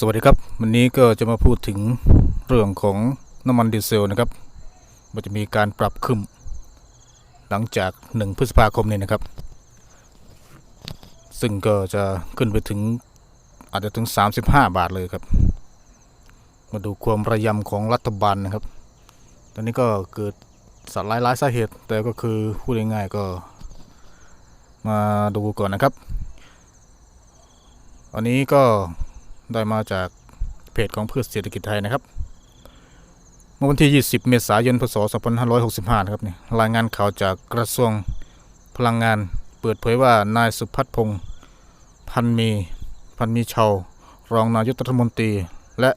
สวัสดีครับ วันนี้ก็จะมาพูดถึงเรื่องของน้ำมันดีเซลนะครับ มันจะมีการปรับขึ้น หลังจาก 1 พฤษภาคมนี้นะครับ ซึ่งก็จะขึ้นไปถึงอาจจะถึง 35 บาทเลยครับ มาดูความระยำของรัฐบาลนะครับ ตอนนี้ก็เกิดสัตว์หลายหลายสาเหตุ แต่ก็คือพูดง่ายๆก็มาดูก่อนนะครับ อันนี้ก็ ได้มาจากเพจของพืชเศรษฐกิจไทยนะครับเมื่อวันที่ 20 เมษายน พศ 2565 นะครับนี่รายงานข่าวจากกระทรวงพลังงานเปิดเผยว่านายสุพัฒน์พงศ์พันมีพันมีเชาวรองนายกรัฐมนตรีและ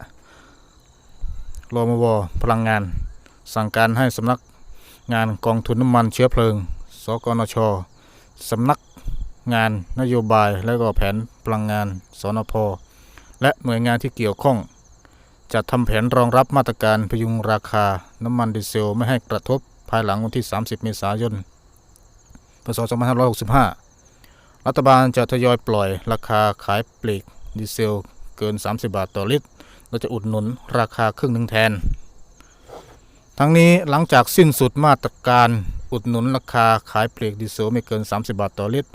รมวพลังงาน สั่งการให้สำนักงานกองทุนน้ำมันเชื้อเพลิง สกนชสำนักงานนโยบายและก็แผนพลังงาน สนพ และหน่วยงานที่เกี่ยวข้องจัดทำแผนรองรับมาตรการพยุงราคาน้ำมันดีเซลไม่ให้กระทบภายหลังวันที่ 30 เมษายน พศ 2565 รัฐบาลจะทยอยปล่อยราคาขายปลีกดีเซลเกิน 30 บาทต่อลิตรและจะอุดหนุนราคาครึ่งหนึ่งแทน ทั้งนี้หลังจากสิ้นสุดมาตรการอุดหนุนราคาขายปลีกดีเซลไม่เกิน 30 บาทต่อลิตร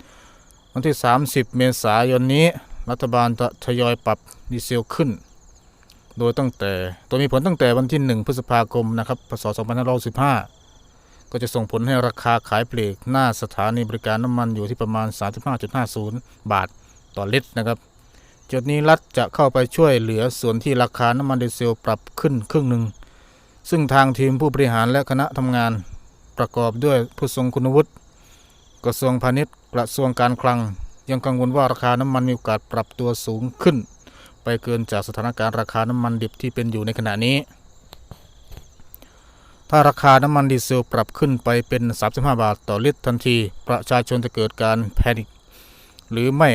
วันที่ 30 เมษายนนี้ รัฐบาลจะทยอยปรับ ดีเซลขึ้น โดยตั้งแต่ตัวมีผลตั้งแต่วันที่ 1 พฤษภาคมนะครับพศ2565ก็จะส่งผลให้ราคาขายปลีกหน้าสถานีบริการน้ำมันอยู่ที่ประมาณ 35.50 บาทต่อลิตรนะครับ จุดนี้รัฐจะเข้าไปช่วยเหลือส่วนที่ราคาน้ำมันดีเซลปรับขึ้นครึ่งหนึ่ง ซึ่งทางทีมผู้บริหารและคณะทำงานประกอบด้วยผู้ทรงคุณวุฒิกระทรวงพาณิชย์กระทรวงการคลัง ยังกังวลว่าราคาน้ำมันมีโอกาสปรับตัวสูงขึ้น ไปเกินจากสถานการณ์ราคาน้ำมันดิบที่เป็นอยู่ในขณะนี้ ถ้าราคาน้ำมันดีเซลปรับขึ้นไปเป็น 35 บาทต่อลิตรทันที ประชาชนจะเกิดการแพนิคหรือไม่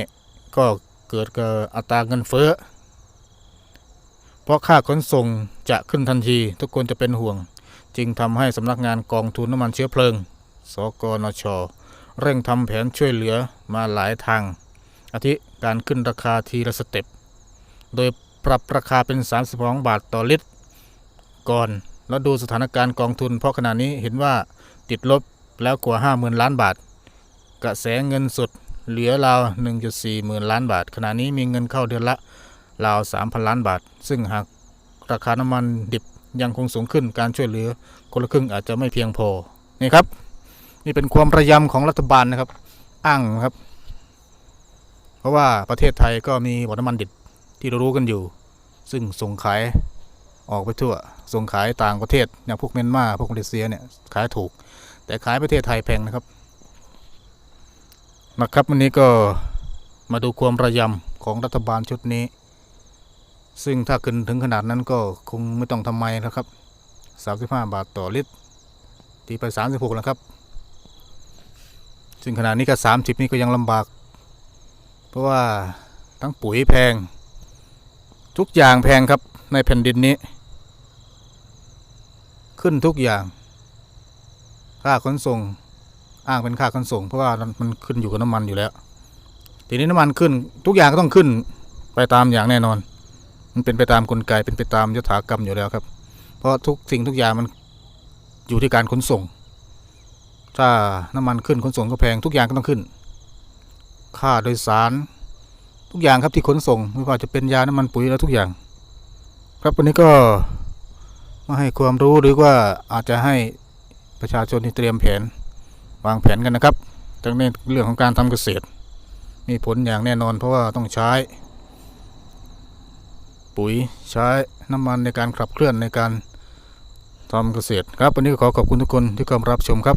ก็เกิดกับอัตราเงินเฟ้อ เพราะค่าขนส่งจะขึ้นทันที ทุกคนจะเป็นห่วง จึงทำให้สำนักงานกองทุนน้ำมันเชื้อเพลิง สกนช เร่งทำแผนช่วยเหลือมาหลายทางอาทิการขึ้นราคาทีละสเต็ป โดยปรับราคาเป็น 32 บาทต่อลิตร ก่อนแล้วดูสถานการณ์กองทุน เพราะขณะนี้เห็นว่าติดลบแล้วกว่า 50,000 ล้านบาท กระแสเงินสดเหลือราว 1.4 หมื่นล้านบาท ขณะนี้มีเงินเข้าเดือนละราว 3,000 ล้านบาท ซึ่งหากราคาน้ำมันดิบยังคงสูงขึ้นการช่วยเหลือคนละครึ่งอาจจะไม่เพียงพอ นี่ครับ นี่เป็นความระยำของรัฐบาลนะครับ อ้างครับ เพราะว่าประเทศไทยก็มีบ่อน้ำมันดิบ ที่เรารู้กันอยู่ ซึ่งส่งขายออกไปทั่ว ส่งขายต่างประเทศอย่างพวกเมียนมาพวกมาเลเซียเนี่ยขายถูก แต่ขายประเทศไทยแพงนะครับนะครับวันนี้ก็มาดูความระยำของรัฐบาลชุดนี้ ซึ่งถ้าขึ้นถึงขนาดนั้นก็คงไม่ต้องทำไมนะครับ 35 บาทต่อลิตรตีไป 36 แล้วครับ ซึ่งขนาดนี้ก็ 30 นี่ก็ยังลำบาก เพราะว่าทั้งปุ๋ยแพง ทุกอย่างแพงครับในแผ่นดินนี้ ขึ้นทุกอย่าง ค่าขนส่ง อ้างเป็นค่าขนส่ง เพราะว่ามันขึ้นอยู่กับน้ำมันอยู่แล้ว ทีนี้น้ำมันขึ้น ทุกอย่างก็ต้องขึ้นไปตามอย่างแน่นอน มันเป็นไปตามกลไกเป็นไปตามยถากรรมอยู่แล้วครับ เพราะทุกสิ่งทุกอย่างมันอยู่ที่การขนส่ง ถ้าน้ำมันขึ้นขนส่งก็แพงทุกอย่างก็ต้องขึ้น ค่าโดยสาร ทุกอย่างครับที่ขนส่งไม่ว่าจะเป็นยาน้ำมันปุ๋ยแล้วทุกอย่าง ครับวันนี้ก็มาให้ความรู้หรือว่าอาจจะให้ประชาชนที่เตรียมแผนวางแผนกันนะครับทั้งในเรื่องของการทำเกษตร มีผลอย่างแน่นอนเพราะว่าต้องใช้ ปุ๋ยใช้น้ำมันในการขับเคลื่อนในการทำเกษตรครับวันนี้ขอขอบคุณทุกคนที่เข้ามารับชมครับ